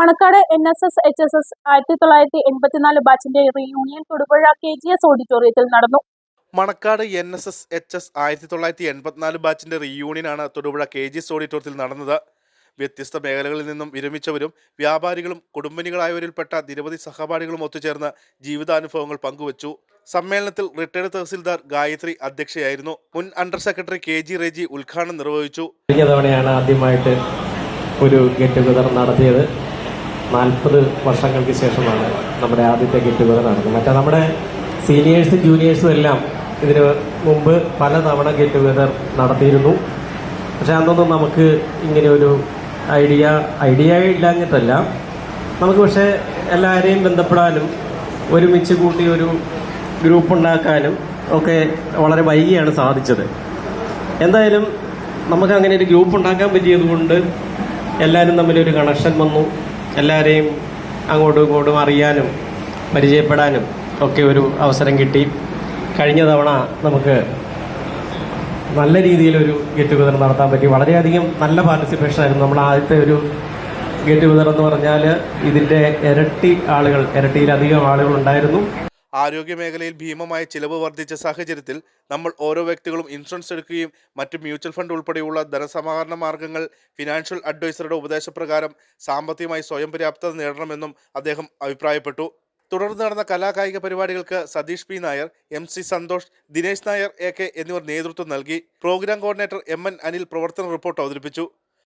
Manakkad N S S H S S ആയിരത്തി തൊള്ളായിരത്തി എൺപത്തിനാല് ബാച്ചിന്റെ reunion Thodupuzha K G S ഓഡിറ്റോറിയത്തിൽ നടന്നു. Manakkad N S S H S ആയിരത്തി തൊള്ളായിരത്തി എൺപത്തിനാല് ബാച്ചിന്റെ റീയൂണിയനാണ് തൊടുപുഴ കെ ജി എസ് ഓഡിറ്റോറിയത്തിൽ നടന്നത്. വ്യത്യസ്ത മേഖലകളിൽ നിന്നും വിരമിച്ചവരും വ്യാപാരികളും കുടുംബിനികളായവരിൽപ്പെട്ട നിരവധി സഹപാഠികളും ഒത്തുചേർന്ന് ജീവിതാനുഭവങ്ങൾ പങ്കുവച്ചു. സമ്മേളനത്തിൽ റിട്ടയർഡ് തഹസിൽദാർ ഗായത്രി അധ്യക്ഷയായിരുന്നു. മുൻ under secretary K G Reji ഉദ്ഘാടനം നിർവഹിച്ചു. കഴിഞ്ഞ തവണയാണ് ആദ്യമായിട്ട് ഒരു ഗെറ്റ് ടുഗദർ നടത്തിയത്. നാൽപ്പത് വർഷങ്ങൾക്ക് ശേഷമാണ് നമ്മുടെ ആദ്യത്തെ ഗെറ്റ് ടുഗദർ നടന്നത് മറ്റേ നമ്മുടെ സീനിയേഴ്സും ജൂനിയേഴ്സും എല്ലാം ഇതിന് മുമ്പ് പല തവണ ഗെറ്റ് ടുഗദർ നടത്തിയിരുന്നു. പക്ഷെ അന്നൊന്നും നമുക്ക് ഇങ്ങനെ ഒരു ഐഡിയ ഐഡിയ ഇല്ലാഞ്ഞിട്ടല്ല. നമുക്ക് പക്ഷേ എല്ലാവരെയും ബന്ധപ്പെടാനും ഒരുമിച്ച് കൂട്ടി ഒരു ഗ്രൂപ്പ് ഉണ്ടാക്കാനും ഒക്കെ വളരെ വൈകിയാണ് സാധിച്ചത്. എന്തായാലും നമുക്ക് അങ്ങനെ ഒരു ഗ്രൂപ്പ് ഉണ്ടാക്കാൻ പറ്റിയതുകൊണ്ട് എല്ലാവരും തമ്മിലൊരു കണക്ഷൻ വന്നു. എല്ലാവരെയും അങ്ങോട്ടും ഇങ്ങോട്ടും അറിയാനും പരിചയപ്പെടാനും ഒക്കെ ഒരു അവസരം കിട്ടി. കഴിഞ്ഞ തവണ നമുക്ക് നല്ല രീതിയിലൊരു ഗെറ്റ് ടുഗദർ നടത്താൻ പറ്റി. വളരെയധികം നല്ല പാർട്ടിസിപ്പേഷൻ ആയിരുന്നു. നമ്മൾ ആദ്യത്തെ ഒരു ഗെറ്റ് ടുഗദർ എന്ന് പറഞ്ഞാൽ ഇതിന്റെ ഇരട്ടി ആളുകൾ ഇരട്ടിയിലധികം ആളുകൾ ഉണ്ടായിരുന്നു. ആരോഗ്യ മേഖലയിൽ ഭീമമായ ചിലവ് വർദ്ധിച്ച സാഹചര്യത്തിൽ നമ്മൾ ഓരോ വ്യക്തികളും ഇൻഷുറൻസ് എടുക്കുകയും മറ്റ് മ്യൂച്വൽ ഫണ്ട് ഉൾപ്പെടെയുള്ള ധനസമാഹരണ മാർഗങ്ങൾ ഫിനാൻഷ്യൽ അഡ്വൈസറുടെ ഉപദേശപ്രകാരം സാമ്പത്തികമായി സ്വയം പര്യാപ്തത നേടണമെന്നും അദ്ദേഹം അഭിപ്രായപ്പെട്ടു. തുടർന്ന് നടന്ന കലാകായിക പരിപാടികൾക്ക് Satheesh P Nair M C Santhosh Dinesh Nair A K എന്നിവർ നേതൃത്വം നൽകി. Program coordinator M N Anil പ്രവർത്തന റിപ്പോർട്ട് അവതരിപ്പിച്ചു.